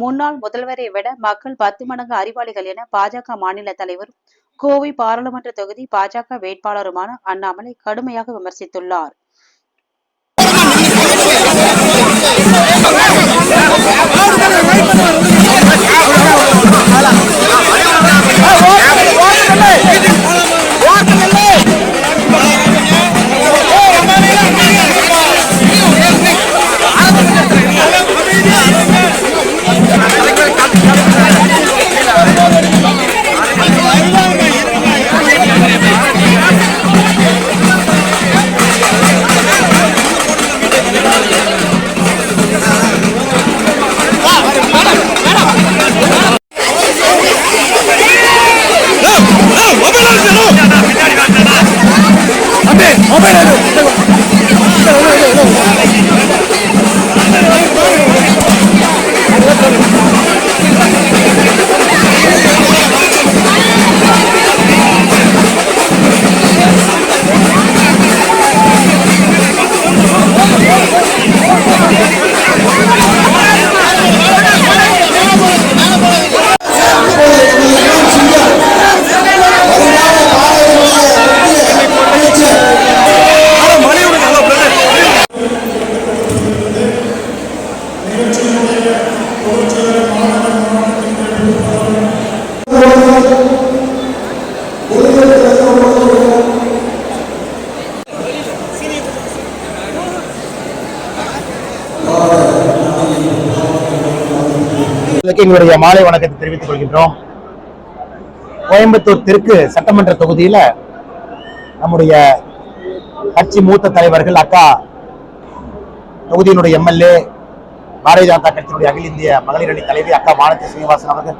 முன்னாள் முதல்வரை விட மக்கள் பத்து மடங்கு அறிவாளிகள் என பாஜக மாநில தலைவரும் கோவை பாராளுமன்ற தொகுதி பாஜக வேட்பாளருமான அண்ணாமலை கடுமையாக விமர்சித்துள்ளார். Gracias. எங்களுடைய மாலை வணக்கத்தை தெரிவித்துக் கொள்கின்றோம். கோயம்புத்தூர் தெற்கு சட்டமன்ற தொகுதியில நம்முடைய கட்சி மூத்த தலைவர்கள் அக்கா தொகுதியினுடைய எம்எல்ஏ பாரதிய ஜனதா கட்சியினுடைய அகில இந்திய மகளிர் அணி தலைவி அக்கா வானதி சீனிவாசன் அவர்கள்.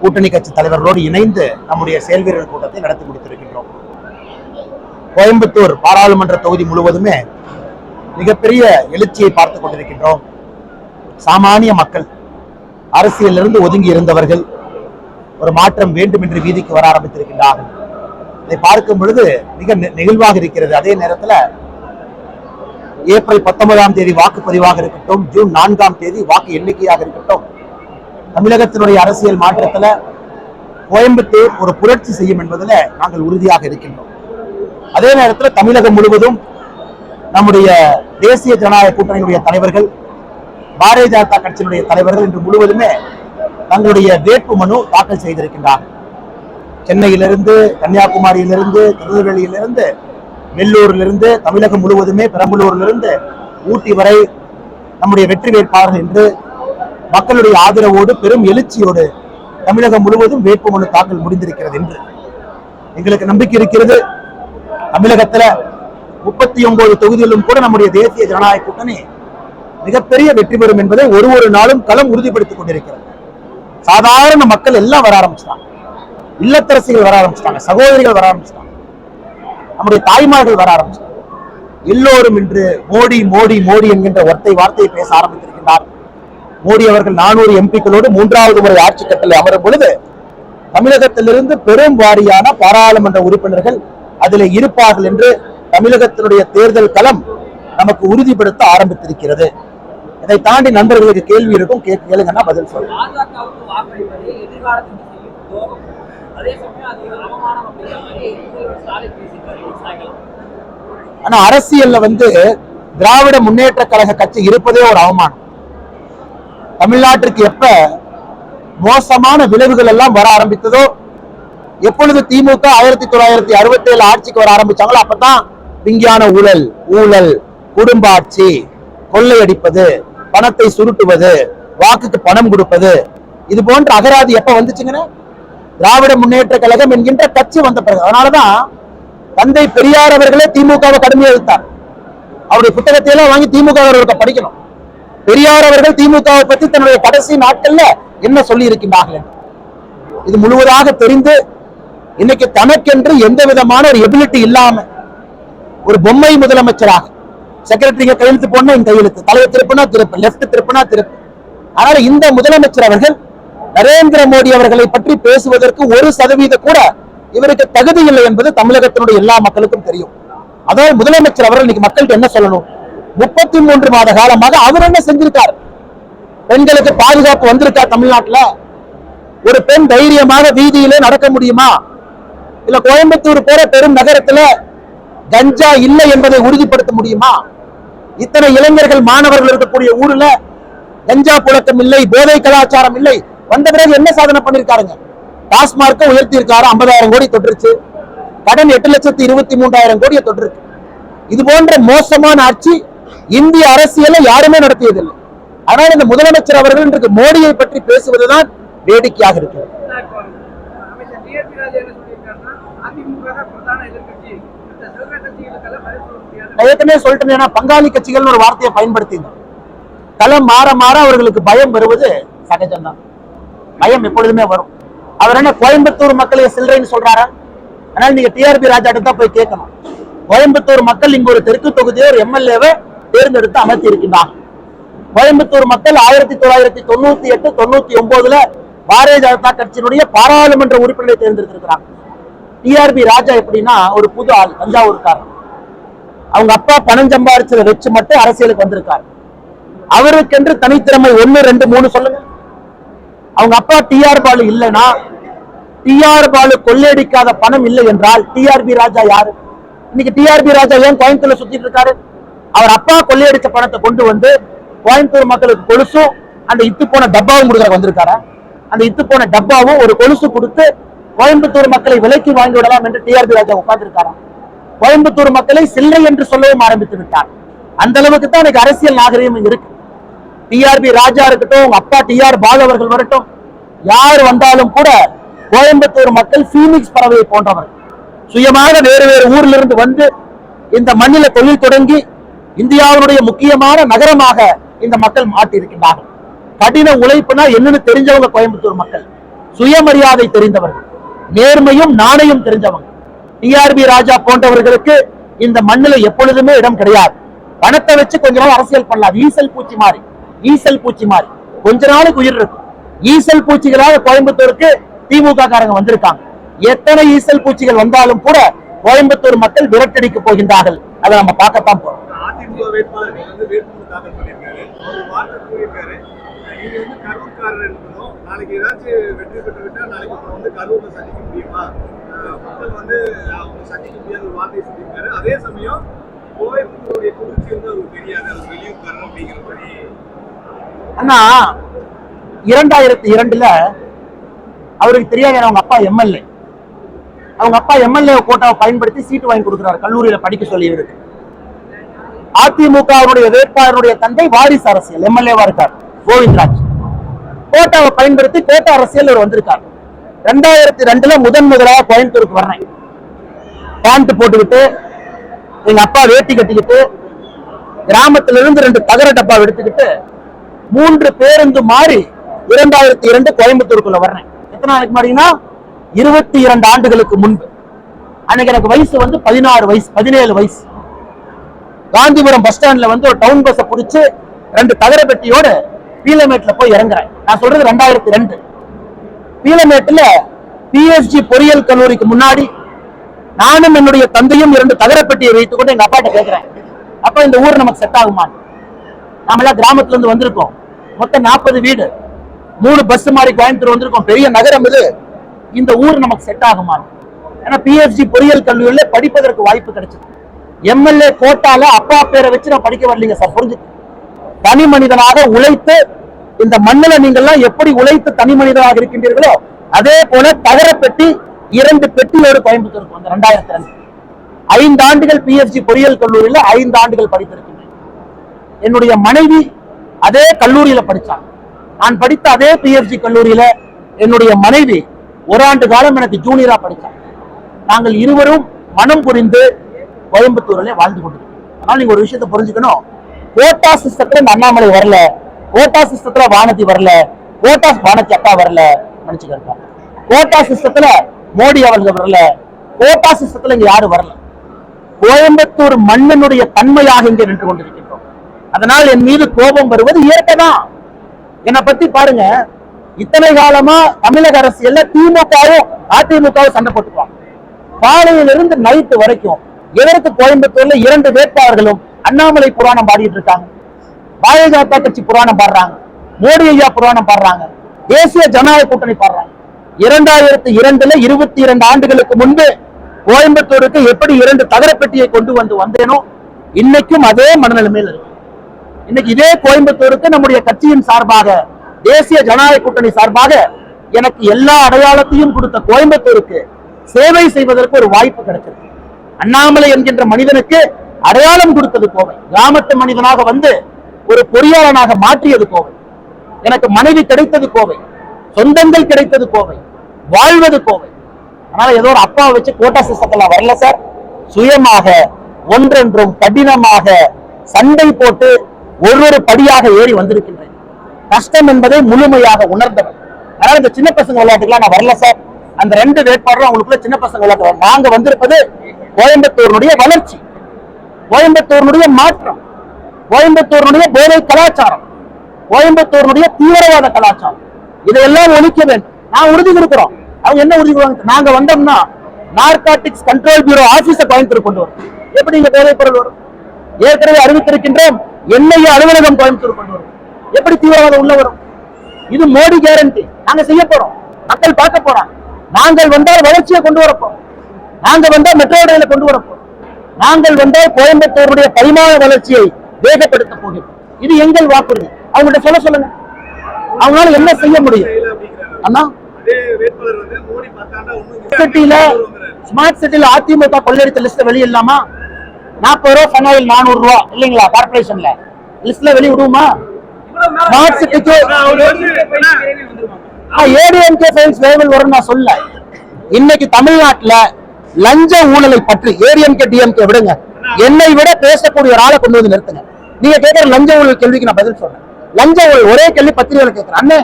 கூட்டணி கட்சி தலைவர்களோடு இணைந்து நம்முடைய செயல்வீரர் கூட்டத்தை நடத்தி முடித்திருக்கின்றோம். கோயம்புத்தூர் பாராளுமன்ற தொகுதி முழுவதுமே மிகப்பெரிய எழுச்சியை பார்த்துக் கொண்டிருக்கின்றோம். சாமானிய மக்கள் அரசியலிருந்து ஒதுங்கி இருந்தவர்கள் ஒரு மாற்றம் வேண்டும் என்று வீதிக்கு வர ஆரம்பித்திருக்கின்றார்கள். இதை பார்க்கும் பொழுது மிக நெ- நெகிழ்வாக இருக்கிறது. அதே நேரத்தில் ஏப்ரல் பத்தொன்பதாம் தேதி வாக்குப்பதிவாக இருக்கட்டும் ஜூன் நான்காம் தேதி வாக்கு எண்ணிக்கையாக இருக்கட்டும் தமிழகத்தினுடைய அரசியல் மாற்றத்துல கோயம்புத்தூர் ஒரு புரட்சி செய்யும் என்பதில் நாங்கள் உறுதியாக இருக்கின்றோம். அதே நேரத்தில் தமிழகம் முழுவதும் நம்முடைய தேசிய ஜனநாயக கூட்டணியினுடைய தலைவர்கள் பாரதிய ஜனதா கட்சியினுடைய தலைவர்கள் இன்று முழுவதுமே தங்களுடைய வேட்பு மனு தாக்கல் செய்திருக்கின்றார்கள். சென்னையிலிருந்து கன்னியாகுமரியிலிருந்து திருநெல்வேலியிலிருந்து வெள்ளூரிலிருந்து தமிழகம் முழுவதுமே பெரம்பலூரிலிருந்து ஊட்டி வரை நம்முடைய வெற்றி வேட்பாளர்கள் என்று மக்களுடைய ஆதரவோடு பெரும் எழுச்சியோடு தமிழகம் முழுவதும் வேட்புமனு தாக்கல் முடிந்திருக்கிறது என்று எங்களுக்கு நம்பிக்கை இருக்கிறது. தமிழகத்துல முப்பத்தி ஒன்பது தொகுதிகளிலும் கூட நம்முடைய தேசிய ஜனநாயக கூட்டணி மிகப்பெரிய வெற்றி பெறும் என்பதை ஒரு ஒரு நாளும் களம் உறுதிப்படுத்திக் கொண்டிருக்கிறது. சாதாரண மக்கள் எல்லாம் வர ஆரம்பிச்சிட்டாங்க. இல்லத்தரசிகள் வர ஆரம்பிச்சிட்டாங்க. சகோதரிகள் வர ஆரம்பிச்சிட்டாங்க. நம்முடைய தாய்மார்கள் வர ஆரம்பிச்சிட்டாங்க. எல்லோரும் இன்று மோடி மோடி மோடி என்கின்ற ஒற்றை வார்த்தையை பேச ஆரம்பித்திருக்கின்றார் மோடி அவர்கள் நானூறு எம்பிக்களோடு மூன்றாவது முறை ஆட்சி கட்டளை அமரும் பொழுது தமிழகத்திலிருந்து பெரும் வாரியான பாராளுமன்ற உறுப்பினர்கள் அதில் இருப்பார்கள் என்று தமிழகத்தினுடைய தேர்தல் களம் நமக்கு உறுதிப்படுத்த ஆரம்பித்திருக்கிறது. இதை தாண்டி நண்பர்களுக்கு கேள்வி இருக்கும் கேளுங்கன்னா பதில் விவசாயிகள் ஆனா அரசியல்ல வந்து திராவிட முன்னேற்ற கழக கட்சி இருப்பதே ஒரு அவமானம். தமிழ்நாட்டிற்கு எப்ப மோசமான விளைவுகள் எல்லாம் வர ஆரம்பித்ததோ எப்பொழுது திமுக ஆயிரத்தி தொள்ளாயிரத்தி அறுபத்தி ஏழு ஆட்சிக்கு வர ஆரம்பிச்சாங்களோ அப்பதான் விஞ்ஞான ஊழல் ஊழல் குடும்ப ஆட்சி கொள்ளையடிப்பது பணத்தை சுருட்டுவது வாக்குக்கு பணம் கொடுப்பது இது போன்ற அகராதி எப்ப வந்துச்சுங்கன்னா திராவிட முன்னேற்ற கழகம் என்கின்ற கட்சி வந்த பிறகு. அதனாலதான் தந்தை பெரியார் அவர்களே திமுகவை கடுமையா எதிர்த்தார். அவருடைய புத்தகத்தையெல்லாம் வாங்கி திமுக அவர்களுக்கு படிக்கணும். பெரியார் அவர்கள் திமுகவை பத்தி தன்னுடைய கடைசி நாட்கள்ல என்ன சொல்லி இருக்கின்றார்கள் இது முழுவதாக தெரிந்து இன்னைக்கு தனக்கென்று எந்த விதமான ஒரு எபிலிட்டி இல்லாம ஒரு பொம்மை முதலமைச்சராக செக்ரட்டரிங்க கையெழுத்து போனா என் கையெழுத்து தலையை திருப்பினா திருப்பு லெப்ட் திருப்பினா திருப்பு. ஆனால் இந்த முதலமைச்சர் அவர்கள் நரேந்திர மோடி அவர்களை பற்றி பேசுவதற்கு ஒரு சதவீத கூட இவருக்கு தகுதி இல்லை என்பது தமிழகத்தினுடைய எல்லா மக்களுக்கும் தெரியும். அதாவது முதலமைச்சர் அவர்கள் இன்னைக்கு மக்கள்கிட்ட என்ன சொல்லணும்? முப்பத்தி மூன்று மாத காலமாக அவர் என்ன செஞ்சிருக்கார்? பெண்களுக்கு பாதுகாப்பு வந்திருக்கா தமிழ்நாட்டுல. ஒரு பெண் தைரியமாக வீதியிலே நடக்க முடியுமா? இல்ல கோயம்புத்தூர் போற பெரும் நகரத்துல கஞ்சா இல்லை என்பதை உறுதிப்படுத்த முடியுமா? இத்தனை இளைஞர்கள் மாணவர்கள் இருக்கக்கூடிய ஊர்ல கஞ்சா புழக்கம் இல்லை போதை கலாச்சாரம் இல்லை. வந்த பிறகு என்ன சாதனை பண்ணிருக்காருங்க? டாஸ்மார்க்க உயர்த்தி இருக்காரு ஐம்பதாயிரம் கோடி தொட்டுருச்சு கடன் எட்டு லட்சத்தி இருபத்தி மூன்றாயிரம் கோடியை தொட்டிருக்கு இது போன்ற மோசமான ஆட்சி இந்திய அரசியலை யாருமே நடத்தியதில்லை. ஆனால் இந்த முதலமைச்சர் அவர்கள் இன்றைக்கு மோடியை பற்றி பேசுவதுதான் வேடிக்கையாக இருக்கிறது. ஏற்கனவே சொல்லிட்டேன் பங்காளி கட்சிகள் ஒரு வார்த்தையை பயன்படுத்தினோம் களம் மாற மாற அவர்களுக்கு பயம் வருவது சகஜம்தான். பயம் எப்பொழுதுமே வரும். அவர் என்ன கோயம்புத்தூர் மக்களை சில்லறைன்னு சொல்றாரா? அதனால நீங்க டிஆர்பி ராஜாட்டு தான் போய் கேட்கணும். கோயம்புத்தூர் மக்கள் இங்க ஒரு தெற்கு தொகுதியை ஒரு எம்எல்ஏவை தேர்ந்தெடுத்து அமர்த்தி இருக்கின்றாங்க கோயம்புத்தூர் மக்கள் ஆயிரத்தி தொள்ளாயிரத்தி தொண்ணூத்தி எட்டு தொண்ணூத்தி ஒன்பதுல பாரதிய ஜனதா கட்சியினுடைய பாராளுமன்ற உறுப்பினரை தேர்ந்தெடுத்திருக்கிறாங்க டிஆர்பி ராஜா எப்படின்னா ஒரு புது ஆள் தஞ்சாவூர்காரர் அவங்க அப்பா பணம் சம்பாரிச்சதை வச்சு மட்டும் அரசியலுக்கு வந்திருக்காரு. அவருக்கென்று தனித்திறமை ஒண்ணு ரெண்டு மூணு சொல்லுங்க. அவங்க அப்பா டிஆர் பாலு இல்லைன்னா டிஆர் பாலு கொள்ளையடிக்காத பணம் இல்லை என்றால் டிஆர்பி ராஜா யாரு? இன்னைக்கு டிஆர்பி ராஜா ஏன் கோயம்புத்தூர்ல சுத்திட்டு இருக்காரு? அவர் அப்பா கொள்ளையடிச்ச பணத்தை கொண்டு வந்து கோயம்புத்தூர் மக்களுக்கு கொலுசும் அந்த இத்து போன டப்பாவும் கொடுக்குற வந்திருக்காரா. அந்த இத்து போன டப்பாவும் ஒரு கொலுசு கொடுத்து கோயம்புத்தூர் மக்களை விலைக்கு வாங்கி விடலாம் என்று டிஆர்பி ராஜா உட்கார்ந்திருக்காரா? கோயம்புத்தூர் மக்களை சில்லை என்று சொல்லவும் ஆரம்பித்து விட்டார். அந்த அளவுக்கு தான் எனக்கு அரசியல் நாகரிகம் இருக்கு. டிஆர்பி ராஜா இருக்கட்டும் உங்க அப்பா டிஆர் பாலு அவர்கள் வரட்டும் யார் வந்தாலும் கூட கோயம்புத்தூர் மக்கள் பீனிக்ஸ் பறவையை போன்றவர் சுயமாக வேறு வேறு ஊர்ல இருந்து வந்து இந்த மண்ணில தொழில் தொடங்கி இந்தியாவினுடைய முக்கியமான நகரமாக இந்த மக்கள் மாற்றி இருக்கின்றார்கள் கடின உழைப்புனா என்னன்னு தெரிஞ்சவங்க கோயம்புத்தூர் மக்கள். சுயமரியாதை தெரிந்தவர்கள். நேர்மையும் நாணயம் தெரிஞ்சவங்க. டிஆர்பி ராஜா போன்றவர்களுக்கு இந்த மண்ணில் எப்பொழுதுமே இடம் கிடையாது. பணத்தை வச்சு கொஞ்ச நாள் அரசியல் பண்ணலாம். ஈசல் பூச்சி மாறி ஈசல் பூச்சி மாறி கொஞ்ச நாளுக்கு உயிர் இருக்கும். ஈசல் பூச்சிகளாக கோயம்புத்தூருக்கு திமுக காரங்க வந்திருக்காங்க. எத்தனை ஈசல் பூச்சிகள் வந்தாலும் கூட கோயம்புத்தூர் மக்கள் விரட்டடிக்க போகின்றார்கள். அதை நம்ம பார்க்கத்தான் போறோம். அதிமுக வேட்பாளர் வந்து வேட்புமனு தாக்கல் பண்ணியிருக்காரு. அவர் வார்த்தை கூறியிருக்காரு. நீங்க வந்து கரூர்காரர் என்பதும் நாளைக்கு ஏதாச்சும் வெற்றி பெற்று விட்டா நாளைக்கு அப்புறம் வந்து கரூர்ல சந்திக்க முடியுமா? மக்கள் வந்து அவங்க சந்திக்க முடியாத ஒரு வார்த்தையை சொல்லியிருக்காரு. அதே சமயம் கோயம்புத்தூருடைய குளிர்ச்சி வந்து அவருக்கு தெரியாது. அவர் வெளியூர்காரர் அப்படிங்கிற மாதிரி. அண்ணா இரண்டாயிரத்தி இரண்டுல அவருக்கு தெரியாது அவங்க அப்பா எம்எல்ஏ. அவங்க அப்பா எம்எல்ஏ கோட்டாவை பயன்படுத்தி சீட்டு வாங்கி கொடுக்குறாரு. கல்லூரியில படிக்க சொல்லி இவருக்கு அதிமுகவுடைய வேட்பாளருடைய தந்தை வாரிசு அரசியல் எம்எல்ஏவா இருக்கார் கோவிந்தராஜ். கோட்டாவை பயன்படுத்தி கோட்டா அரசியல் அவர் வந்திருக்கார். ரெண்டாயிரத்தி ரெண்டுல முதன் முதலாக கோயம்புத்தூருக்கு வர்றேன். பேண்ட் போட்டுக்கிட்டு எங்க அப்பா வேட்டி கட்டிக்கிட்டு கிராமத்துல இருந்து ரெண்டு தகர டப்பா எடுத்துக்கிட்டு மூன்று பேருந்து மாறி இரண்டாயிரத்தி இரண்டு கோயம்புத்தூருக்குள்ள வர்றேன். எத்தனை நாளைக்கு மாறினா இருபத்தி இரண்டு ஆண்டுகளுக்கு முன்பு. அன்னைக்கு எனக்கு வயசு வந்து பதினாறு வயசு பதினேழு வயசு. காந்திபுரம் பஸ் ஸ்டாண்ட்ல வந்து ஒரு டவுன் பஸ்ஸை பிடிச்சி ரெண்டு தகர பெட்டியோட பீலமேட்ல போய் இறங்குறேன். நான் சொல்றது ரெண்டாயிரத்தி ரெண்டு. பீலமேட்டுல பிஎஸ்ஜி பொறியியல் கல்லூரிக்கு முன்னாடி நானும் என்னுடைய தந்தையும் இரண்டு தகர பெட்டியை வைத்துக் கொண்டு எங்க அப்பாட்ட கேட்கிறேன் அப்ப இந்த ஊர் நமக்கு செட் ஆகுமா நாமெல்லாம் கிராமத்துல இருந்து வந்திருக்கோம். மொத்தம் நாற்பது வீடு. மூணு பஸ் மாதிரி கோயம்புத்தூர் வந்திருக்கோம். பெரிய நகரம் இது. இந்த ஊர் நமக்கு செட் ஆகுமா ஏன்னா பிஎஸ்ஜி பொறியியல் கல்லூரியில படிப்பதற்கு வாய்ப்பு கிடைச்சது. எம்எல்ஏ கோட்டால அப்பா பேரை வச்சு நான் படிக்க வரலீங்க சார் புரிஞ்சு? தனி மனிதனாக உழைத்து இந்த மண்ணில நீங்கள்லாம் எப்படி உழைத்து தனி மனிதனாக இருக்கின்றீர்களோ அதே போல தகர பெட்டி இரண்டு பெட்டியோடு கோயம்புத்தூருக்கு வந்த ரெண்டாயிரத்தி ரெண்டு. ஐந்து ஆண்டுகள் பிஎஸ்ஜி பொறியியல் கல்லூரியில ஐந்து ஆண்டுகள் படித்திருக்கின்றேன். என்னுடைய மனைவி அதே கல்லூரியில படித்தாங்க நான் படித்த அதே பிஎஸ்ஜி கல்லூரியில என்னுடைய மனைவி ஒரு ஆண்டு காலம் எனக்கு ஜூனியரா படித்தாங்க நாங்கள் இருவரும் மனம் புரிந்து கோயம்புத்தூர்ல வாழ்ந்து கொண்டு ஆனால் நீங்க ஒரு விஷயத்தை புரிஞ்சுக்கணும். கோட்டா சிஸ்டத்துல இந்த அண்ணாமலை வரல. கோட்டா சிஸ்டத்துல வானதி வரல. கோட்டா வானதி அக்கா வரல. நினைச்சுக்கிறேன் கோட்டா சிஸ்டத்துல மோடி அவர்கள் வரல. கோட்டா சிஸ்டத்துல இங்க யாரும் வரல. கோயம்புத்தூர் மண்ணினுடைய தன்மையாக இங்கே நின்று கொண்டிருக்கின்றோம். அதனால் என் மீது கோபம் வருவது இயற்கை தான். என்னை பத்தி பாருங்க. இத்தனை காலமா தமிழக அரசியல்ல திமுகவும் அதிமுகவும் சண்டை போட்டுக்குவாங்க. காலையிலிருந்து நைட்டு வரைக்கும் எதற்கு கோயம்புத்தூர்ல இரண்டு வேட்பாளர்களும் அண்ணாமலை புராணம் பாடிட்டு இருக்காங்க? பாரதிய ஜனதா கட்சி புராணம் பாடுறாங்க. மோடி ஐயா புராணம் பாடுறாங்க. தேசிய ஜனநாயக கூட்டணி பாடுறாங்க. இரண்டாயிரத்தி இரண்டுல இருபத்தி இரண்டு ஆண்டுகளுக்கு முன்பு கோயம்புத்தூருக்கு எப்படி இரண்டு தகரப்பெட்டியை கொண்டு வந்து வந்தேனோ இன்னைக்கும் அதே மனநிலைமையில் இருக்கு. இன்னைக்கு இதே கோயம்புத்தூருக்கு நம்முடைய கட்சியின் சார்பாக தேசிய ஜனநாயக கூட்டணி சார்பாக எனக்கு எல்லா அடையாளத்தையும் கொடுத்த கோயம்புத்தூருக்கு சேவை செய்வதற்கு ஒரு வாய்ப்பு கிடைச்சிருக்கு. அண்ணாமலை என்கின்ற மனிதனுக்கு அடையாளம் கொடுத்தது கோவை. கிராமத்து மனிதனாக வந்து ஒரு பொறியாளனாக மாற்றியது கோவை. எனக்கு மனைவி கிடைத்தது கோவை. சொந்தங்கள் கிடைத்தது கோவை. வாழ்வது கோவை. அதனால ஏதோ ஒரு அப்பாவை வச்சு கோட்டா சிஸ்டத்துல வரல சார். சுயமாக ஒன்றென்றும் கடினமாக சண்டை போட்டு ஒரு ஒரு படியாக ஏறி வந்திருக்கின்றேன். கஷ்டம் என்பதை முழுமையாக உணர்ந்தவர் அதனால இந்த சின்ன பசங்க விளையாட்டுக்கெல்லாம் நான் வரல சார். அந்த ரெண்டு வேட்பாளரும் அவங்களுக்குள்ள சின்ன பசங்க விளையாட்டு நாங்க வந்திருப்பது கோயம்புத்தூர்னுடைய வளர்ச்சி கோயம்புத்தூர்னுடைய மாற்றம் கோயம்புத்தூர்னுடைய போதை கலாச்சாரம் கோயம்புத்தூர்னுடைய தீவிரவாத கலாச்சாரம். இதையெல்லாம் ஒழிக்க வேண்டும். நான் உறுதி கொடுக்கிறோம். அவங்க என்ன உறுதி கொடுப்பாங்க நாங்க வந்தோம்னா நார்காட்டிக்ஸ் கண்ட்ரோல் பியூரோ ஆபீஸ கோயம்புத்தூர் கொண்டு வரும். எப்படி இங்க போதைப் பொருள் வரும்? ஏற்கனவே அறிவித்திருக்கின்றோம் எண்ணெய் அலுவலகம் கோயம்புத்தூர் கொண்டு வரும். எப்படி தீவிரவாதம் உள்ள வரும்? இது மோடி கேரண்டி நாங்க செய்ய போறோம். மக்கள் பார்க்க போறாங்க. நாங்கள் வந்தால் வளர்ச்சியை கொண்டு வரப்போம் நாங்க வந்து மெட்ரோ ரயிலை கொண்டு வரப்போம் நாங்கள் வந்தால் கோயம்புத்தூருடைய பரிமாண வளர்ச்சியை வேகப்படுத்த போகிறோம். இது எங்கள் வாக்குறுதி. அவங்கள்ட்ட சொல்ல சொல்லுங்க. அவங்களால என்ன செய்ய முடியும்? அண்ணா? சிட்டியில ஸ்மார்ட் சிட்டியில அதிமுக கொள்ளடித்த லிஸ்ட் வெளியிடலாமா நாற்பது ரூபா ஃபனாயில் நானூறு ரூபா இல்லைங்களா கார்பரேஷன்ல லிஸ்ட்ல வெளிய ஸ்மார்ட் சிட்டிக்கு ஏடிஎம்கே ஃபைல்ஸ் வேவல் வரும் நான் சொல்ல இன்னைக்கு தமிழ்நாட்டுல லஞ்ச ஊழலை பற்றி ஏடிஎம்கே டிஎம்கே விடுங்க. என்னை விட பேசக்கூடிய ஒரு ஆளை கொண்டு வந்து நிறுத்துங்க. நீங்க கேட்கிற லஞ்ச ஊழல் கேள்விக்கு நான் பதில் சொல்றேன். லஞ்ச ஊழல் ஒரே கேள்வி பத்திரிகையில கேட்கிறேன் அண்ணே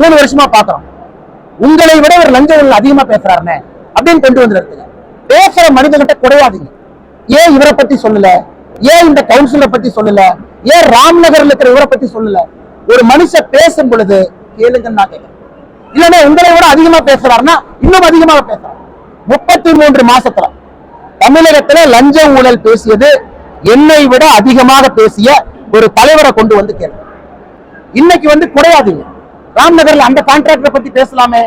மூணு வருஷமா பாக்குறோம் உங்களை விட ஒரு லஞ்ச ஊழல் அதிகமா பேசுறாருண்ணே அப்படின்னு கொண்டு வந்து நிறுத்துங்க. பேசுற மனிதன்கிட்ட குறையாதீங்க. ஏன் இவரை பத்தி சொல்லல? ஏன் இந்த கவுன்சிலரை பத்தி சொல்லல? ஏன் ராம்நகர்ல இருக்கிற இவரை பத்தி சொல்லல? ஒரு மனுஷன் பேசும் பொழுது கேளுங்கன்னு நான் கேட்கிறேன். இல்லன்னா உங்களை விட அதிகமா பேசுறாருன்னா இன்னும் அதிகமாக பேசுறாரு. முப்பத்தி மூன்று மாசத்துல தமிழகத்துல லஞ்ச ஊழல் பேசியது என்னை விட அதிகமாக பேசிய ஒரு தலைவரை கொண்டு வந்து கேள்வி இன்னைக்கு வந்து குறையாதீங்க. ராம்நகர்ல அந்த கான்ட்ராக்டரை பத்தி பேசலாமே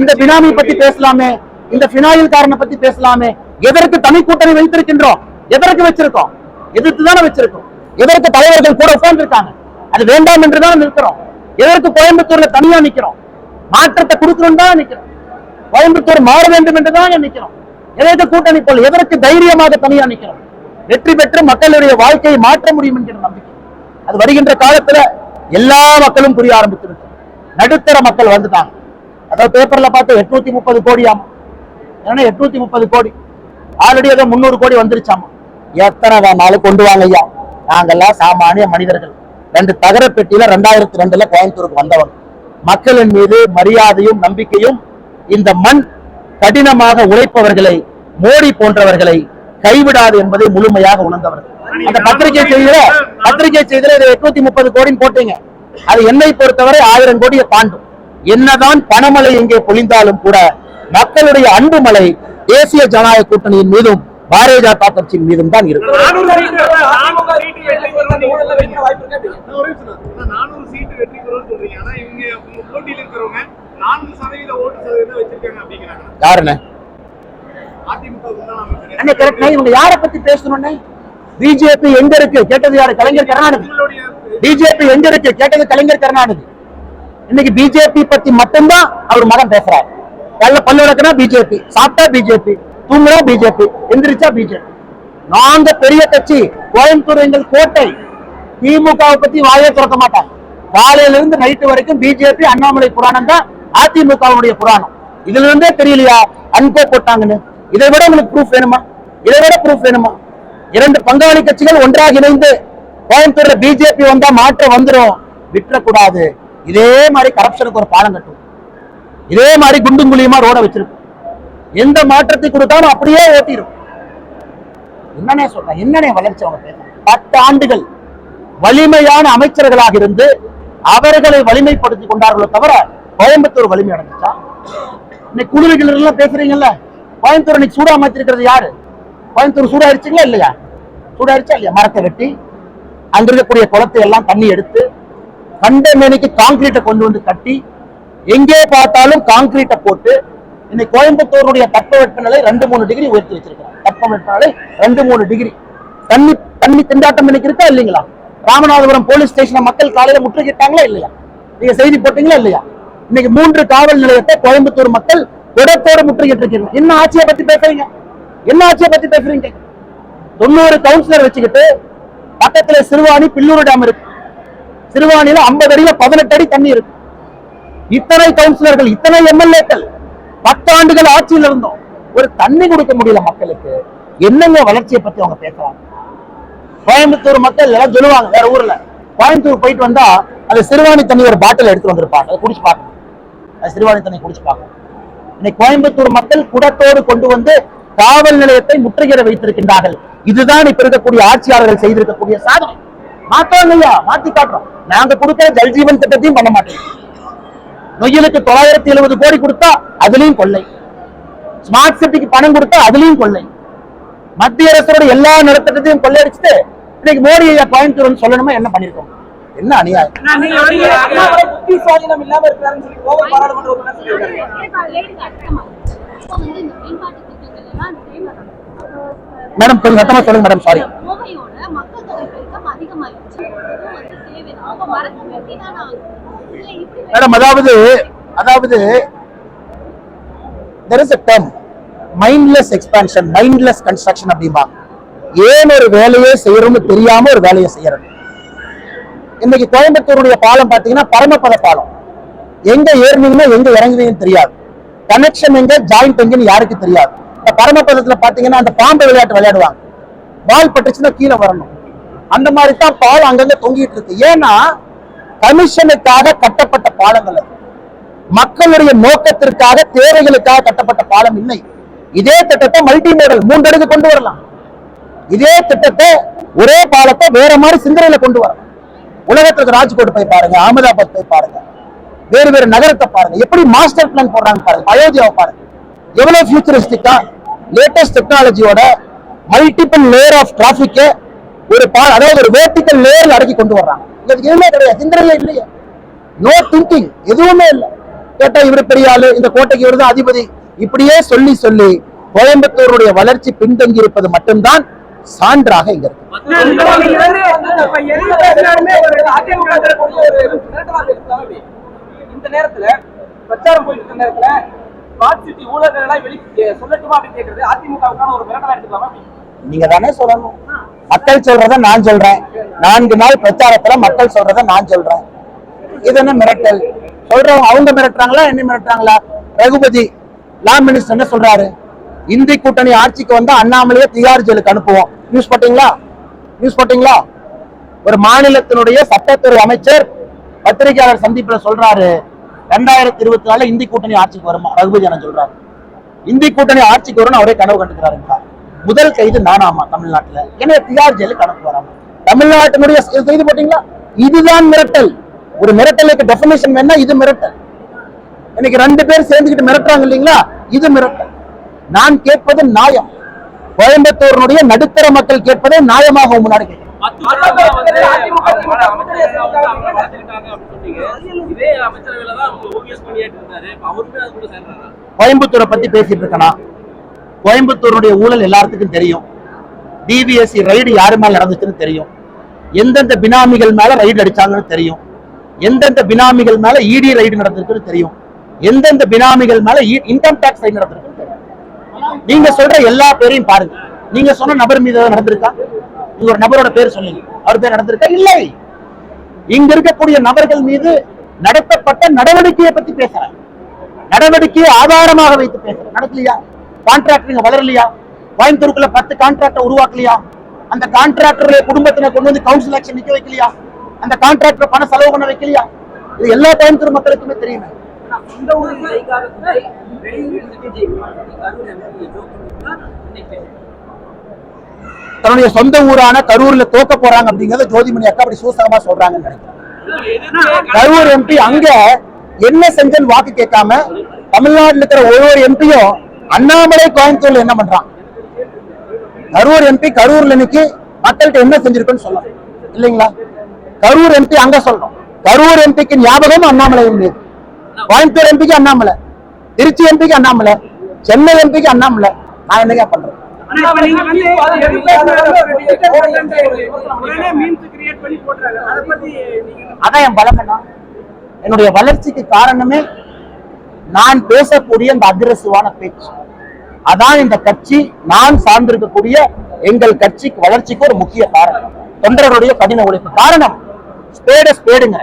இந்த பினாமி பத்தி பேசலாமே இந்த பினாயில் காரனை பத்தி பேசலாமே. எதற்கு தனி கூட்டணி வைத்திருக்கின்றோம்? எதற்கு வச்சிருக்கோம்? எதிர்த்து தானே வச்சிருக்கோம். எதற்கு தலைவர்கள் கூட உட்கார்ந்து இருக்காங்க அது வேண்டாம் என்று தான் நிற்கிறோம். எதற்கு கோயம்புத்தூர்ல தனியா நிக்கிறோம் மாற்றத்தை கொடுக்கணும் தான் நிக்கிறோம் கோயம்புத்தூர் மாற வேண்டும் என்று தான் நிக்கிறோம் எதற்கு கூட்டணி போல் எதற்கு தைரியமாக தனியா நிற்கிறோம் வெற்றி பெற்று மக்களுடைய வாழ்க்கையை மாற்ற முடியும் என்கிற நம்பிக்கை. அது வருகின்ற காலத்துல எல்லா மக்களும் புரிய ஆரம்பித்திருக்கு நடுத்தர மக்கள் வந்துட்டாங்க. அதாவது பேப்பர்ல பார்த்து எட்நூத்தி முப்பது கோடியாமா ஏன்னா எட்நூத்தி முப்பது கோடி. ஆல்ரெடி ஏதோ முந்நூறு கோடி வந்துருச்சாமா. எத்தனை வேணாலும் கொண்டு வாங்க ஐயா. நாங்கெல்லாம் சாமானிய மனிதர்கள். ரெண்டு தகர பெட்டியில ரெண்டாயிரத்தி ரெண்டுல கோயம்புத்தூருக்கு வந்தவங்க. மக்களின் மீது மரியாதையும் நம்பிக்கையும் இந்த மண் கடினமாக உழைப்பவர்களை மோடி போன்றவர்களை கைவிடாது என்பதை முழுமையாக உணர்ந்தவர்கள். அந்த பத்திரிகை செய்தியில பத்திரிகை செய்தியில இதை எட்நூத்தி முப்பது கோடின்னு போட்டீங்க. அது என்னை பொறுத்தவரை ஆயிரம் கோடியை தாண்டும். என்னதான் பணமழை எங்கே பொழிந்தாலும் கூட மக்களுடைய அன்பு மலை தேசிய ஜனநாயக கூட்டணியின் மீதும் பாரதிய ஜனதா கட்சியின் மீதும் தான் இருக்கும். நானூறு சீட்டு வெற்றி பெறும் இருக்கு சொல்றீங்க. ஆனா இவங்க இருக்கிறவங்க நான்கு சதவீத ஓட்டு சதவீதம் வச்சிருக்காங்க அப்படிங்கிறாங்க. யாருன்னு அதிமுக முன்னாள் அமைச்சர். அண்ணே கரெக்ட் இவங்க யாரை பத்தி பேசணும்னே பிஜேபி எங்க இருக்கு? கேட்டது யாரு? கலைஞர் கருணாநிதி. உங்களுடைய பிஜேபி எங்க இருக்கு? கேட்டது கலைஞர் கருணாநிதி. இன்னைக்கு பிஜேபி பத்தி மட்டும்தான் அவர் மகன் பேசுறாரு. பல்ல பல்லு விளக்குனா பிஜேபி சாப்பிட்டா பிஜேபி தூங்குனா பிஜேபி எந்திரிச்சா பிஜேபி. நாங்க பெரிய கட்சி கோயம்புத்தூர் எங்கள் கோட்டை. திமுகவை பத்தி வாயே திறக்க மாட்டாங்க. காலையில இருந்து நைட்டு வரைக்கும் பிஜேபி அண்ணாமலை புராணம் தான் அதிமுகவுடைய புராணம். இதுல இருந்தே தெரியலையா? அன்போ போட்டாங்கன்னு. இதை விட உங்களுக்கு ப்ரூஃப் வேணுமா? இதை விட ப்ரூஃப் வேணுமா? இரண்டு பங்காளி கட்சிகள் ஒன்றாக இணைந்து கோயம்புத்தூர்ல பிஜேபி வந்தா மாற்றம் வந்துரும். விட்டுறக்கூடாது. இதே மாதிரி கரப்ஷனுக்கு ஒரு பாலம் கட்டும். இதே மாதிரி குண்டும் குழியுமா ரோட வச்சிருக்கும். எந்த மாற்றத்தை கொடுத்தாலும் அப்படியே ஓட்டிடும் என்னன்னே சொல்றேன். என்னன்னே வளர்ச்சி அவங்க பத்து ஆண்டுகள் வலிமையான அமைச்சர்களாக இருந்து அவர்களை வலிமைப்படுத்திக் கொண்டார்களோ தவிர கோயம்புத்தூர் வலிமை அடைஞ்சிச்சா? இன்னைக்கு குளிர்கள் எல்லாம் பேசுறீங்கல்ல கோயம்புத்தூர் இன்னைக்கு சூடா மாத்திருக்கிறது யாரு? கோயம்புத்தூர் சூடாயிருச்சுங்களா இல்லையா? சூடாயிருச்சா இல்லையா? மரத்தை வெட்டி அங்க இருக்கக்கூடிய குளத்தை எல்லாம் தண்ணி எடுத்து கண்டமேனிக்கு காங்கிரீட்டை கொண்டு வந்து கட்டி எங்கே பார்த்தாலும் காங்கிரீட்டை போட்டு இன்னைக்கு கோயம்புத்தூருடைய தட்பவெப்பநிலை ரெண்டு மூணு டிகிரி உயர்த்தி வச்சிருக்காங்க தட்பவெப்பநிலை ரெண்டு மூணு டிகிரி தண்ணி தண்ணி திண்டாட்டம் இன்னைக்கு இருக்கா இல்லைங்களா? ராமநாதபுரம் போலீஸ் ஸ்டேஷனை மக்கள் காலையில முற்றுகிட்டாங்களா இல்லையா? நீங்க செய்தி போட்டீங்களா இல்லையா? இன்னைக்கு மூன்று காவல் நிலையத்தை கோயம்புத்தூர் மக்கள் உடத்தோடு முற்றுகிட்டு இருக்கீங்க என்ன ஆட்சியை பத்தி பேசுறீங்க? என்ன ஆட்சியை பத்தி பேசுறீங்க? தொண்ணூறு கவுன்சிலர் வச்சுக்கிட்டு பக்கத்துல சிறுவாணி பில்லூர் டேம் இருக்கு. சிறுவாணியில ஐம்பது அடியில பதினெட்டு அடி தண்ணி இருக்கு. இத்தனை கவுன்சிலர்கள் இத்தனை எம்எல்ஏக்கள் பத்தாண்டுகள் ஆட்சியில் இருந்தோம். ஒரு தண்ணி கொடுக்க முடியல மக்களுக்கு. என்னங்க வளர்ச்சியை பத்தி அவங்க பேசுறாங்க? கோயம்புத்தூர் மக்கள் எல்லாம் சொல்லுவாங்க வேற ஊர்ல. கோயம்புத்தூர் போயிட்டு வந்தா அது சிறுவாணி தண்ணி ஒரு பாட்டில் எடுத்து வந்திருப்பாங்க. அதை குடிச்சு பார்க்கணும். அது சிறுவாணி தண்ணி குடிச்சு பார்க்கணும். இன்னைக்கு கோயம்புத்தூர் மக்கள் குடத்தோடு கொண்டு வந்து காவல் நிலையத்தை முற்றுகிற வைத்திருக்கின்றார்கள். இதுதான் இப்ப இருக்கக்கூடிய ஆட்சியாளர்கள் செய்திருக்கக்கூடிய சாதனை. மாற்றோம் இல்லையா மாத்தி காட்டுறோம். நாங்க கொடுக்கிற ஜல்ஜீவன் திட்டத்தையும் பண்ண மாட்டோம். நொய்யலுக்கு தொள்ளாயிரத்தி எழுபது கோடி கொடுத்தா அதுலயும் கொள்ளை. ஸ்மார்ட் சிட்டிக்கு பணம் கொடுத்தா அதுலயும் கொள்ளை. மத்திய அரசோட எல்லா நிலத்திட்டத்தையும் கொள்ளையடிச்சுட்டு இன்னைக்கு மோடி ஐயா கோயம்புத்தூர் சொல்லணுமா? என்ன பண்ணிருக்கோம்? என்ன அநியாயம்? மேடம் கொஞ்சம் சத்தமா சொல்லுங்க மேடம் சாரி மேடம் அதாவது அதாவது there is a term mindless expansion mindless construction அப்படிம்பா. ஏன் ஒரு வேலையே செய்யறோம்னு தெரியாம ஒரு வேலையை செய்யறது இன்னைக்கு கோயம்புத்தூருடைய பாலம் பாத்தீங்கன்னா பரமபத பாலம். எங்க ஏறினீங்கன்னா எங்க இறங்குவீங்கன்னு தெரியாது. கனெக்ஷன் எங்க ஜாயிண்ட் எங்கன்னு யாருக்கு தெரியாது. இந்த பரமபதத்துல பாத்தீங்கன்னா அந்த பாம்பு விளையாட்டு விளையாடுவாங்க. பால் பட்டுச்சுன்னா கீழே வரணும். அந்த மாதிரி தான் பாலம் அங்கங்க தொங்கிட்டு இருக்கு. ஏன்னா கமிஷனுக்காக கட்டப்பட்ட பாலங்கள் அது. மக்களுடைய நோக்கத்திற்காக தேவைகளுக்காக கட்டப்பட்ட பாலம் இல்லை. இதே திட்டத்தை மல்டி மாடல் மூன்றடுக்கு கொண்டு வரலாம். இதே திட்டத்தை ஒரே பாலத்தை வேற மாதிரி சிந்தனையில கொண்டு வரலாம். உலகத்துக்கு ராஜ்கோட் போய் பாருங்க அகமதாபாத் போய் பாருங்க. வேறு வேறு நகரத்தை பாருங்க. எப்படி மாஸ்டர் பிளான் போடுறாங்க பாருங்க. அயோத்தியாவை பாருங்க. எவ்வளவு ஃபியூச்சரிஸ்டிக்கா லேட்டஸ்ட் டெக்னாலஜியோட மல்டிபிள் லேயர் ஆஃப் டிராபிக்க ஒரு அதாவது ஒரு வேர்டிக்கல் லேயர்ல அடக்கி கொண்டு வர்றாங்க. இதுக்கு எதுவுமே கிடையாது. சிந்தனையே இல்லையே. நோ திங்கிங் எதுவுமே இல்லை. கேட்டா இவர் பெரிய ஆளு இந்த கோட்டைக்கு இவர் தான் அதிபதி. இப்படியே சொல்லி சொல்லி கோயம்புத்தூருடைய வளர்ச்சி பின்தங்கி இருப்பது மட்டும்தான் சான்றாக இங்க இருக்கு. இந்த நேரத்துல பிரச்சாரம் போயிட்டு இருக்க நேரத்துல ஸ்மார்ட் சிட்டி ஊழல்கள் எல்லாம் வெளி சொல்லட்டுமா அப்படின்னு கேக்குறது அதிமுகவுக்கான ஒரு மிரட்டலா எடுத்துக்கலாமா அப்படி நீங்க தானே சொல்லணும். மக்கள் சொல்றத நான் சொல்றேன். நான்கு நாள் பிரச்சாரத்துல மக்கள் சொல்றத நான் சொல்றேன். இது என்ன மிரட்டல்? சொல்றவங்க அவங்க மிரட்டுறாங்களா என்ன மிரட்டுறாங்களா? ரகுபதி லா மினிஸ்டர் என்ன சொல்றாரு? இந்தி கூட்டணி ஆட்சிக்கு வந்தா அண்ணாமலையே திகார் ஜெயிலுக்கு அனுப்புவோம். நியூஸ் போட்டீங்களா? நியூஸ் போட்டீங்களா? ஒரு மாநிலத்தினுடைய சட்டத்துறை அமைச்சர் பத்திரிகையாளர் சந்திப்புல சொல்றாரு. ரெண்டாயிரத்தி இருபத்தி நாலுல இந்தி கூட்டணி ஆட்சிக்கு வருமா? ரகுபதி அண்ணன் சொல்றாரு. இந்தி கூட்டணி ஆட்சிக்கு வரும்னு அவரே கனவு கண்டுக்கிறாருங்களா? முதல் கைது நானாமா தமிழ்நாட்டுல? ஏன்னா திகார் ஜெயிலுக்கு அனுப்புவாராம் தமிழ்நாட்டினுடைய செ- செய்தி போட்டீங்களா? இதுதான் மிரட்டல். ஒரு மிரட்டலுக்கு டெபினேஷன் வேணா இது மிரட்டல். இன்னைக்கு ரெண்டு பேர் சேர்ந்துக்கிட்டு மிரட்டுறாங்க இல்லைங்களா? இது மிரட்டல். நான் கேட்பது நியாயம். கோயம்புத்தூரனுடைய நடுத்தர மக்கள் கேட்பதே நியாயமாக முன்னாடி கோயம்புத்தூரை பத்தி பேசிட்டு இருக்கனா? கோயம்புத்தூருடைய ஊழல் எல்லாத்துக்கும் தெரியும். டிவிஎஸ்சி ரைடு யாரு மேல நடந்துச்சுன்னு தெரியும். எந்தெந்த பினாமிகள் மேல ரைடு அடிச்சாங்கன்னு தெரியும். எந்தெந்த பினாமிகள் மேல இடி ரைடு நடந்திருக்குன்னு தெரியும். எந்தெந்த பினாமிகள் மேல e- இன்கம் டாக்ஸ் ரைடு நடந்திருக்கு நீங்க சொல்ற எல்லா பேரையும் பாருங்க. நீங்க சொன்ன நபர் மீது நடந்திருக்கா? நீங்க ஒரு நபரோட பேர் சொன்னீங்க அவர் பேர் நடந்திருக்கா? இல்லை. இங்க இருக்கக்கூடிய நபர்கள் மீது நடத்தப்பட்ட நடவடிக்கையை பத்தி பேசுறேன் நடவடிக்கையை ஆதாரமாக வைத்து பேசுறேன் நடக்கலையா? கான்ட்ராக்டர் நீங்க வளரலையா? கோயம்புத்தூருக்குள்ள பத்து கான்ட்ராக்டர் உருவாக்கலையா? அந்த கான்ட்ராக்டருடைய குடும்பத்தினை கொண்டு வந்து கவுன்சில் ஆக்ஷன் நிக்க வைக்கலையா? அந்த கான்ட்ராக்டர் பணம் செலவு பண்ண வைக்கலையா? இது எல்லா கோயம்புத்தூர் மக்களுக்குமே தெரியுமே. இந்த தன்னுடைய சொந்த ஊரான கரூர்ல தோக்க போறாங்க அப்படிங்கறத ஜோதிமணி அக்கா அப்படி சூசகமா சொல்றாங்கன்னு நினைக்கிறேன். கரூர் எம்பி அங்க என்ன செஞ்சன்னு வாக்கு கேட்காம தமிழ்நாட்டில் இருக்கிற ஒவ்வொரு எம்பியும் அண்ணாமலை கோயம்புத்தூர்ல என்ன பண்றான்? கரூர் எம்பி கரூர்ல இன்னைக்கு மக்கள்கிட்ட என்ன செஞ்சிருக்குன்னு சொல்லலாம். இல்லைங்களா? கரூர் எம்பி அங்க சொல்லணும் கரூர் எம்பிக்கு ஞாபகம் அண்ணாமலை மீது கோயம்புத்தூர் எம்பிக்கு அண்ணாமலை திருச்சி எம்பிக்கு அண்ணாமலை சென்னை எம்பிக்கு அண்ணாமலை. நான் என்னங்க பண்றேன் அதான் என் பலம் என்ன என்னுடைய வளர்ச்சிக்கு காரணமே நான் பேசக்கூடிய இந்த அக்ரசிவான பேச்சு. அதான் இந்த கட்சி நான் சார்ந்திருக்கக்கூடிய எங்கள் கட்சிக்கு வளர்ச்சிக்கு ஒரு முக்கிய காரணம். தொண்டர்களுடைய கடின உழைப்பு. காரணம் ஸ்பேட ஸ்பேடுங்க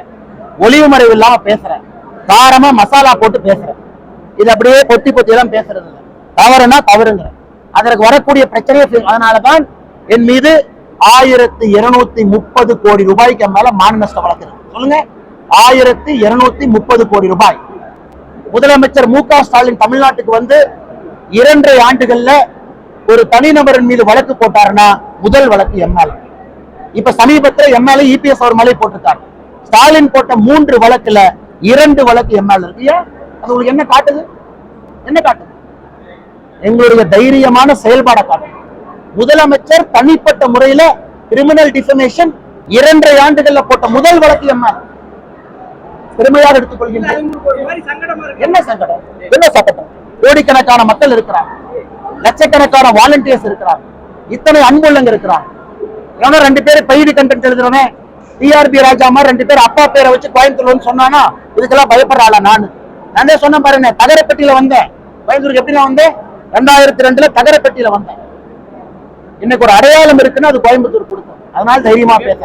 ஒளிவு மறைவு இல்லாம பேசுறேன். காரமா மசாலா போட்டு பேசுறேன். இது அப்படியே பொத்தி பொத்தி எல்லாம் பேசுறது தவறுனா தவறுங்க அதற்கு வரக்கூடிய பிரச்சனையை அதனாலதான் என் மீது ஆயிரத்தி இருநூத்தி முப்பது கோடி ரூபாய்க்கு மேல மான நஷ்டம் வழக்கு சொல்லுங்க. ஆயிரத்தி இருநூத்தி முப்பது கோடி ரூபாய். முதலமைச்சர் மு க ஸ்டாலின் தமிழ்நாட்டுக்கு வந்து இரண்டரை ஆண்டுகள்ல ஒரு தனிநபரின் மீது வழக்கு போட்டாருன்னா முதல் வழக்கு எம்எல்ஏ இப்ப சமீபத்துல எம்எல்ஏ இபிஎஸ் அவர் மேலே போட்டிருக்காரு. ஸ்டாலின் போட்ட மூன்று வழக்குல இரண்டு வழக்கு எம்எல்ஏ இருக்கு. அது உங்களுக்கு என்ன காட்டுது? என்ன காட்டுது? எங்களுடைய தைரியமான செயல்பாடை காட்டுது. முதலமைச்சர் தனிப்பட்ட முறையில கிரிமினல் டிஃபமேஷன் இரண்டரை ஆண்டுகள்ல போட்ட முதல் வழக்கு எம்எல்ஏ பெருமையாக எடுத்துக்கொள்கின்றேன். உங்களுக்கு என்ன சங்கடம்? என்ன சட்டம் கோடிக்கணக்கான மக்கள் இருக்கிறாங்க. லட்சக்கணக்கான வாலண்டியர்ஸ் இருக்கிறாங்க. இத்தனை அன்புள்ளங்க இருக்கிறார் எவனோ ரெண்டு பேரும் பெய்டு கண்டென்ட் எழுதுறவன். டிஆர்பி ராஜா மாதிரி ரெண்டு பேர் அப்பா பேரை வச்சு கோயம்புத்தூர் வந்து சொன்னானா இதுக்கெல்லாம் பயப்படுறாளா நான். நானே சொன்னேன் பாருங்க தகரப்பட்டியில வந்தேன். கோயம்புத்தூருக்கு எப்படி நான் வந்தேன்? ரெண்டாயிரத்தி ரெண்டுல தகரப்பட்டியில வந்தேன். இன்னைக்கு ஒரு அடையாளம் இருக்குன்னு அது கோயம்புத்தூர் கொடுத்தோம் அதனால தைரியமா பேச.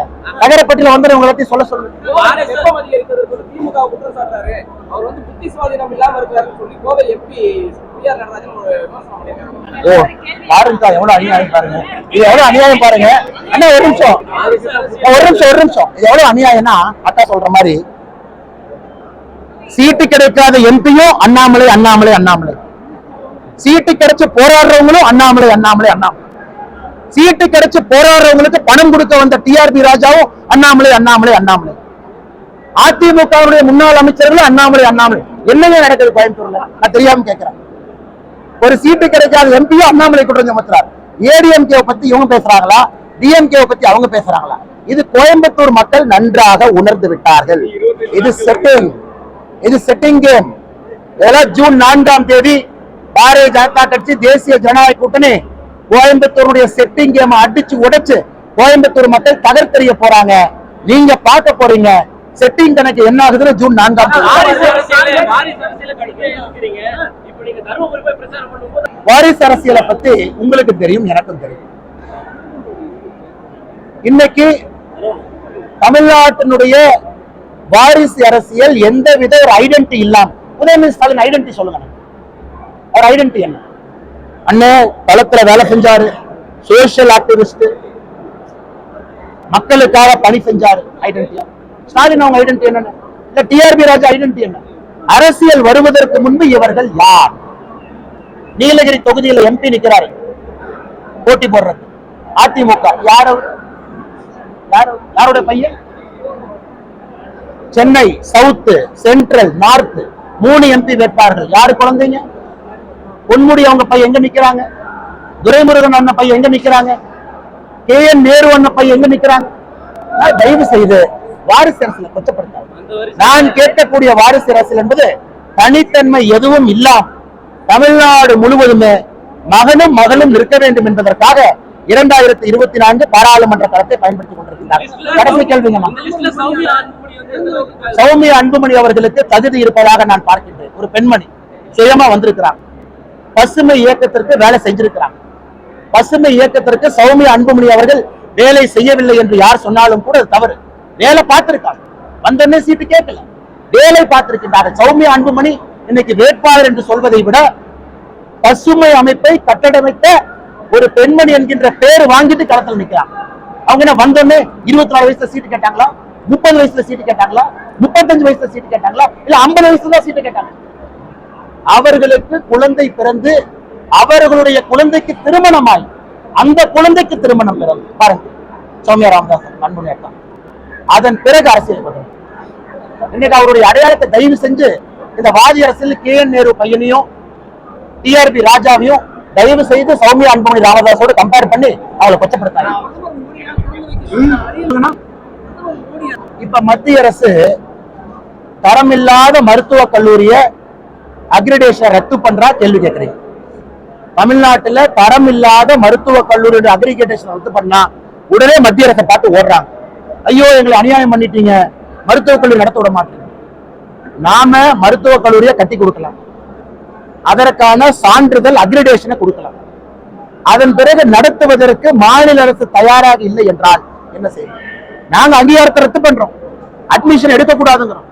சொல்ல அதிகரிக்கிறது வந்து புத்தி சொல்லி பண்ணியிருக்காங்க ஓ பாருங்கக்கா எவ்வளவு அநியாயம் பாருங்க. இது எவ்வளவு அநியாயம் பாருங்க. அண்ணா ஒரு நிமிஷம். ஒரு நிமிஷம் ஒரு நிமிஷம். இது எவ்வளவு அநியாயம்னா அக்கா சொல்ற மாதிரி. சீட்டு கிடைக்காத எம்பியும் அண்ணாமலை அண்ணாமலை அண்ணாமலை. சீட்டு கிடைச்சு போராடுறவங்களும் அண்ணாமலை அண்ணாமலை அண்ணாமலை. சீட்டு கிடைச்சு போராடுறவங்களுக்கு பணம் கொடுக்க வந்த டிஆர்பி ராஜாவும் அண்ணாமலை அண்ணாமலை அண்ணாமலை. அதிமுகவுடைய முன்னாள் அமைச்சர்களும் அண்ணாமலை அண்ணாமலை. என்னங்க நடக்குது கோயம்புத்தூர்ல? நான் தெரியாம கேட்கிறேன் ஒரு சீட்டு கிடைக்காத எம்பியும் அண்ணாமலை குற்றம் சுமத்துறாரு. ஏடிஎம்கே பத்தி இவங்க பேசுறாங்களா? டிஎம்கே பத்தி அவங்க பேசுறாங்களா? இது கோயம்புத்தூர் மக்கள் நன்றாக உணர்ந்து விட்டார்கள். இது செட்டிங் இது செட்டிங் கேம் இதெல்லாம் ஜூன் நான்காம் தேதி பாரதிய ஜனதா கட்சி தேசிய ஜனநாயக கூட்டணி கோயம்புத்தூருடைய செட்டிங் கேம் அடிச்சு உடைச்சு கோயம்புத்தூர் மக்கள் தகர்த்தெறிய போறாங்க. நீங்க பார்க்க போறீங்க. செட்டிங் கணக்கு என்ன ஆகுதுன்னு ஜூன் நான்காம் வாரிசு அரசியல பத்தி உங்களுக்கு தெரியும் எனக்கும் தெரியும். இன்னைக்கு தமிழ்நாட்டினுடைய வாரிசு அரசியல் எந்தவித ஒரு ஐடென்டி இல்லாம உதயநிதி ஸ்டாலின் ஐடென்டி சொல்லுங்க. அவர் ஐடென்டி என்ன? அண்ணே களத்துல வேலை செஞ்சாரு. சோசியல் ஆக்டிவிஸ்ட் மக்களுக்காக பணி செஞ்சாரு. ஐடென்டி ஸ்டாலின் அவங்க ஐடென்டி என்ன இல்ல டிஆர்பி ராஜா ஐடென்டி என்ன? அரசியல் வருவதற்கு முன்பு இவர்கள் யார்? நீலகிரி தொகுதியில எம்பி நிக்கிறாரு. போட்டி போடுறது. அதிமுக. யார் யாருடைய பையன்? சென்னை சவுத் சென்ட்ரல் நார்த் மூணு எம்பி வேட்பாளர்கள். யாரு குழந்தைங்க? பொன்முடி அவங்க பையன் எங்க நிக்கிறாங்க? துரைமுருகன் அண்ணன் பையன் எங்க நிக்கிறாங்க? கே என் நேரு அண்ணன் பையன் எங்க நிக்கிறாங்க? தயவு செய்து வாரிசு அரசியலை கொச்சப்படுத்தாது நான் கேட்கக்கூடிய வாரிசு அரசியல் என்பது தனித்தன்மை எதுவும் இல்லாம தமிழ்நாடு முழுவதுமே மகனும் மகளும் நிற்க வேண்டும் என்பதற்காக இரண்டாயிரத்தி இருபத்தி நான்கு பாராளுமன்ற களத்தை பயன்படுத்திக் கொண்டிருக்கிறார் கடைசி கேள்விங்கம்மா. சௌமியா அன்புமணி அவர்களுக்கு தகுதி இருப்பதாக நான் பார்க்கின்றேன். ஒரு பெண்மணி சுயமா வந்திருக்கிறாங்க பசுமை இயக்கத்திற்கு வேலை செஞ்சிருக்கிறாங்க. பசுமை இயக்கத்திற்கு சௌமிய அன்புமணி அவர்கள் வேலை செய்யவில்லை என்று யார் சொன்னாலும் கூட தவறு. வேலை பார்த்திருக்காங்க. வந்தோடனே சீட்டு கேட்கல. வேலை பார்த்திருக்கின்றார் சௌமிய அன்புமணி. இன்னைக்கு வேட்பாளர் என்று சொல்வதை விட பசுமை அமைப்பை கட்டடமைத்த ஒரு பெண்மணி என்கின்ற பேர் வாங்கிட்டு களத்தில் நிக்கிறாங்க. அவங்க என்ன வந்தோடனே இருபத்தி நாலு வயசுல சீட்டு கேட்டாங்களா? முப்பது வயசுல சீட்டு கேட்டாங்களா? முப்பத்தஞ்சு வயசுல சீட்டு கேட்டாங்களா? இல்ல ஐம்பது வயசுல தான் சீட்டு கேட்டாங்க. அவர்களுக்கு குழந்தை பிறந்து அவர்களுடைய குழந்தைக்கு திருமணமாய் அந்த குழந்தைக்கு திருமணம் பிறந்து பாருங்க. சௌமியா ராமதாசன் அன்புமணி அதன் பிறகு அரசியல் இன்னைக்கு அவருடைய அடையாளத்தை தயவு செஞ்சு இந்த வாதி அரசியல் கே என் நேரு பையனையும் டிஆர்பி ராஜாவையும் தயவு செய்து சௌமியா அன்புமணி ராமதாஸோடு கம்பேர் பண்ணி அவளை கொச்சப்படுத்தாங்க இப்ப மத்திய அரசு தரமில்லாத மருத்துவக் கல்லூரியை அக்ரிடேஷனை ரத்து பண்றா கேள்வி கேட்கறீங்க தமிழ்நாட்டுல தரம் இல்லாத மருத்துவ கல்லூரியோட அக்ரிகேட்டேஷன் ரத்து பண்ணா உடனே மத்திய அரசை பார்த்து ஓடுறாங்க. ஐயோ எங்களை அநியாயம் பண்ணிட்டீங்க. மருத்துவக் கல்லூரி நடத்த விட மாட்டீங்க நாம மருத்துவக் கல்லூரியை கட்டி கொடுக்கலாம். அதற்கான சான்றிதழ் அக்ரிடேஷனை கொடுக்கலாம். அதன் பிறகு நடத்துவதற்கு மாநில அரசு தயாராக இல்லை என்றால் என்ன செய்யணும்? நாங்க அங்கீகாரத்தை ரத்து பண்றோம். அட்மிஷன் எடுக்கக்கூடாதுங்கிறோம்.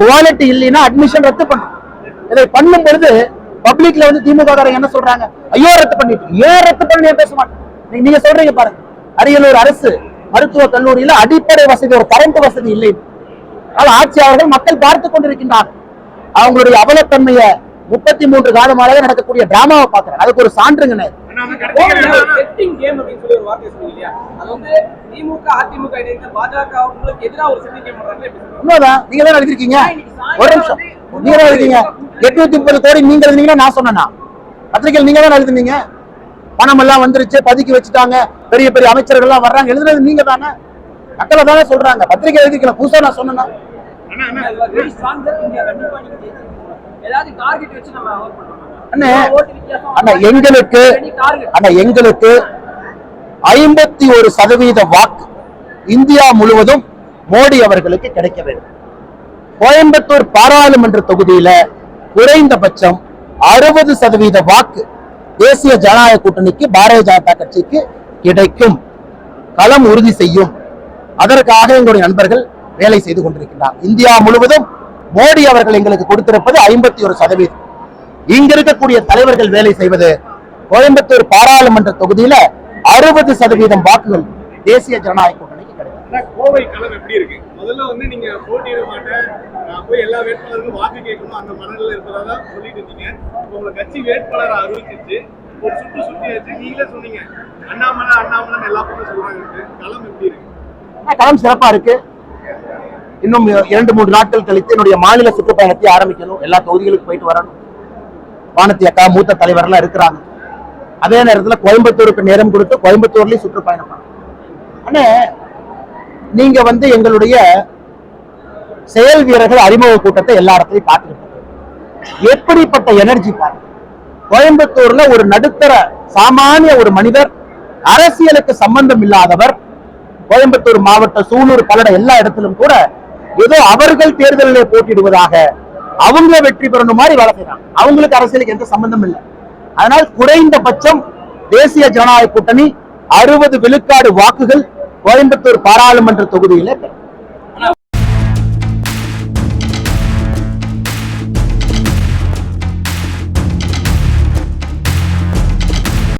குவாலிட்டி இல்லைன்னா அட்மிஷன் ரத்து பண்றோம். இதை பண்ணும் பொழுது பப்ளிக்ல வந்து திமுக என்ன சொல்றாங்க? ஐயோ ரத்து பண்ணிட்டு ஏன் ரத்து பண்ணி பேச மாட்டேன் நீங்க- நீங்க சொல்றீங்க பாருங்க. அரியலூர் அரசு மருத்துவ கல்லூரியில அடிப்படை வசதி ஒரு கரண்ட் வசதி இல்லை. ஆனால் ஆட்சியாளர்கள் மக்கள் பார்த்து கொண்டிருக்கின்றார்கள். அவங்களுடைய அவலத்தன்மையை முப்பத்தி மூன்று காலமாக நடக்கக்கூடிய டிராமாவை பார்க்கிறேன். அதுக்கு ஒரு சான்றுங்க? உண்மைதான். நீங்க தான் எழுதிருக்கீங்க. ஒரு நிமிஷம். நீங்க தான் எழுதிங்க எட்நூத்தி முப்பது கோடி நீங்க எழுதினீங்கன்னா நான் சொன்னேனா பத்திரிகையில் நீங்க தான் எழுதுனீங்க. பணம் எல்லாம் வந்துருச்சு பதுக்கி வச்சுட்டாங்க. பெரிய பெரிய அமைச்சர்கள் எல்லாம் வர்றாங்க. எழுதுனது நீங்க தானே மக்களை தானே சொல்றாங்க. பத்திரிகை எழுதிக்கல புதுசா நான் சொன்னேன்னா அண்ணே எங்களுக்கு அண்ணா எங்களுக்கு ஐம்பத்தி ஒரு சதவீத வாக்கு இந்தியா முழுவதும் மோடி அவர்களுக்கு கிடைக்க வேண்டும். கோயம்புத்தூர் பாராளுமன்ற தொகுதியில குறைந்தபட்சம் அறுபது சதவீத வாக்கு தேசிய ஜனநாயக கூட்டணிக்கு பாரதிய ஜனதா கட்சிக்கு கிடைக்கும். களம் உறுதி செய்யும். அதற்காக எங்களுடைய நண்பர்கள் வேலை செய்து கொண்டிருக்கின்றார். இந்தியா முழுவதும் மோடி அவர்கள் எங்களுக்கு கொடுத்திருப்பது ஐம்பத்தி ஒரு சதவீதம். இங்க இருக்கக்கூடிய தலைவர்கள் வேலை செய்வது கோயம்புத்தூர் பாராளுமன்ற தொகுதியில அறுபது சதவீதம் வாக்குகள் தேசிய ஜனநாயக கூட்டணிக்கு கிடைக்கும். கோவை களம் எப்படி இருக்கு? முதல்ல வந்து நீங்க போட்டியிட மாட்டேன். போய் எல்லா வேட்பாளர்களும் வாக்கு கேட்கணும். அந்த மனநிலை தான் சொல்லிட்டு இருந்தீங்க இப்போ உங்க கட்சி வேட்பாளரை அறிவிச்சிருச்சு ஒரு சுற்று சுற்றியாச்சு நீங்களே சொன்னீங்க. அண்ணாமலை அண்ணாமலைன்னு எல்லா பக்கம் சொல்றாங்க. களம் எப்படி இருக்கு? களம் சிறப்பா இருக்கு. இன்னும் இரண்டு மூன்று நாட்கள் கழித்து என்னுடைய மாநில சுற்றுப்பயணத்தை ஆரம்பிக்கணும். எல்லா தொகுதிகளுக்கு போயிட்டு வரணும். வானத்தி அக்கா மூத்த தலைவர்லாம் இருக்கிறாங்க. அதே நேரத்துல கோயம்புத்தூருக்கு நேரம் கொடுத்து கோயம்புத்தூர்லயும் சுற்றுப்பயணம் பண்ணணும். அண்ணே நீங்க வந்து எங்களுடைய செயல் வீரர்கள் அறிமுக கூட்டத்தை எல்லா இடத்துலையும் பார்த்துருக்கோம் எப்படிப்பட்ட எனர்ஜி பாருங்க. கோயம்புத்தூர்ல ஒரு நடுத்தர சாமானிய ஒரு மனிதர் அரசியலுக்கு சம்பந்தம் இல்லாதவர் கோயம்புத்தூர் மாவட்ட சூலூர் பல்லட எல்லா இடத்திலும் கூட ஏதோ அவர்கள் தேர்தலில் போட்டிடுவதாக அவங்க வெற்றி பெறணும் மாதிரி வேலை அவங்களுக்கு அரசியலுக்கு எந்த சம்பந்தம் இல்லை. அதனால் குறைந்தபட்சம் தேசிய ஜனநாயக கூட்டணி அறுபது விழுக்காடு வாக்குகள் கோயம்புத்தூர் பாராளுமன்ற தொகுதியில பெறும்.